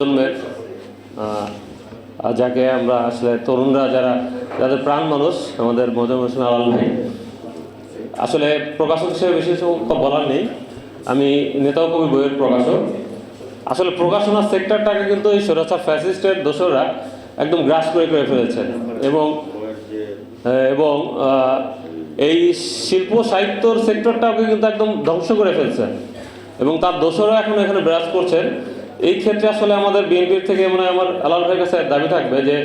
প্রজন্মের যাকে আমরা আসলে তরুণরা যারা, যাদের প্রাণ মানুষ, আমাদের মজাম হোসেন আলাল ভাই। আসলে প্রকাশক হিসেবে বেশি কিছু বলার নেই। আমি নেতাও কবি বইয়ের প্রকাশক। আসলে প্রকাশনা সেক্টরটাকে কিন্তু এই সরাসা ফ্যাসিস্টের দোসররা একদম গ্রাস করে করে ফেলেছেন। এবং এবং এই শিল্প সাহিত্যর সেক্টরটাকে কিন্তু একদম ধ্বংস করে ফেলছে। এবং তার দোসররা এখন এখানে বিরাজ করছেন। এই ক্ষেত্রে আসলে আমাদের বিএনপির থেকে মনে আমার আলাল ভাইয়ের কাছে দাবি থাকবে যে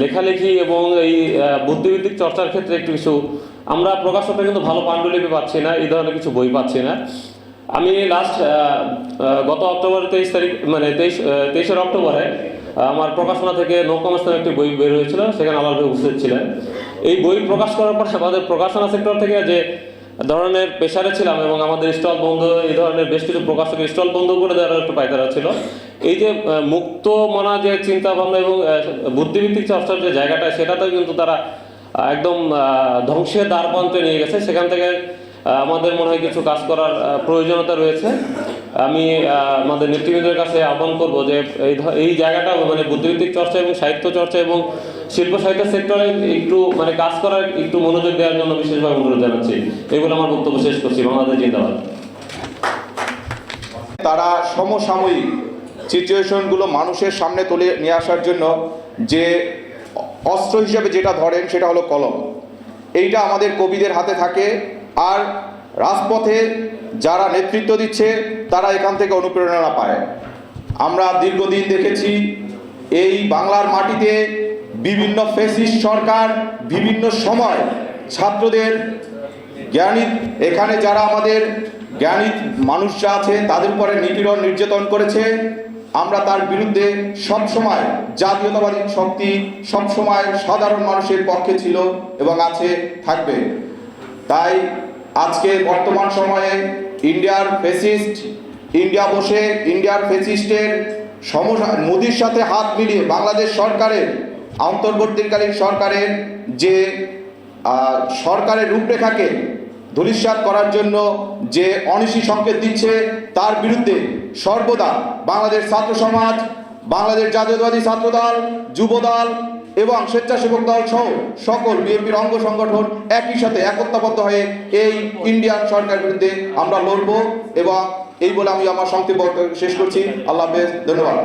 লেখালেখি এবং এই বুদ্ধিভিত্তিক চর্চার ক্ষেত্রে একটু কিছু, আমরা প্রকাশকরা কিন্তু ভালো পাণ্ডুলিপি পাচ্ছি না, এই ধরনের কিছু বই পাচ্ছি না। আমি লাস্ট গত অক্টোবর তেইশ তারিখ মানে তেইশ তেইশের অক্টোবরে আমার প্রকাশনা থেকে নো কমার্স নামে একটি বই বের হয়েছিল, সেখানে আলাল ভাই উপস্থিত ছিলেন। এই বই প্রকাশ করার পর আমাদের প্রকাশনা সেক্টর থেকে যে ধরনের পেশারে ছিলাম এবং আমাদের স্টল বন্ধ, এই ধরনের বেশ কিছু প্রকাশকের স্টল বন্ধ করে দেওয়ার একটা পায়তারা ছিল। এই যে মুক্ত মনা যে চিন্তা ভাবনা এবং বুদ্ধিভিত্তিক চর্চার যে জায়গাটা, সেটাতেও কিন্তু তারা একদম ধ্বংসের দ্বার প্রান্তে নিয়ে গেছে। সেখান থেকে আমাদের মনে হয় কিছু কাজ করার প্রয়োজনীয়তা রয়েছে। আমি আমাদের নেতৃবৃন্দের কাছে আহ্বান করব যে, এই জায়গাটা মানে বুদ্ধিভিত্তিক চর্চা এবং সাহিত্য চর্চা এবং শিল্প সাহিত্য সেক্টরে একটু মানে কাজ করার একটু মনোযোগ দেওয়ার জন্য বিশেষভাবে অনুরোধ জানাচ্ছি। এগুলো আমার বক্তব্য শেষ করছি। বাংলাদেশ জিন্দাবাদ। তারা সমসাময়িক সিচুয়েশনগুলো মানুষের সামনে তুলে নিয়ে আসার জন্য যে অস্ত্র হিসেবে যেটা ধরেন সেটা হলো কলম। এইটা আমাদের কবিদের হাতে থাকে। আর রাজপথে যারা নেতৃত্ব দিচ্ছে, তারা এখান থেকে অনুপ্রেরণা পায়। আমরা দীর্ঘদিন দেখেছি, এই বাংলার মাটিতে বিভিন্ন ফেসিস্ট সরকার বিভিন্ন সময় ছাত্রদের জ্ঞানী, এখানে যারা আমাদের জ্ঞানী মানুষরা আছে, তাদের উপরে নিপীড়ন নির্যাতন করেছে। আমরা তার বিরুদ্ধে সবসময় জাতীয়তাবাদী শক্তি, সবসময় সাধারণ মানুষের পক্ষে ছিল এবং আছে, থাকবে। তাই আজকে বর্তমান সময়ে ইন্ডিয়ার ফেসিস্ট, ইন্ডিয়া বসে ইন্ডিয়ার ফেসিস্টের সমস্যা মোদির সাথে হাত মিলিয়ে বাংলাদেশ সরকারের অন্তর্বর্তীকালীন সরকারের যে সরকারের রূপরেখাকে ধূলিসাৎ করার জন্য যে অনিশি সংকেত দিচ্ছে, তার বিরুদ্ধে সর্বদা বাংলাদেশ ছাত্র সমাজ, বাংলাদেশ জাতীয়তাবাদী ছাত্রদল, যুবদল এবং স্বেচ্ছাসেবক দল সহ সকল বিএনপির অঙ্গ সংগঠন একই সাথে একত্রবদ্ধ হয়ে এই ইন্ডিয়ান সরকারের বিরুদ্ধে আমরা লড়ব এবং এই বলে আমি আমার সংক্ষিপ্ত শেষ করছি। আল্লাহ হাফেজ, ধন্যবাদ।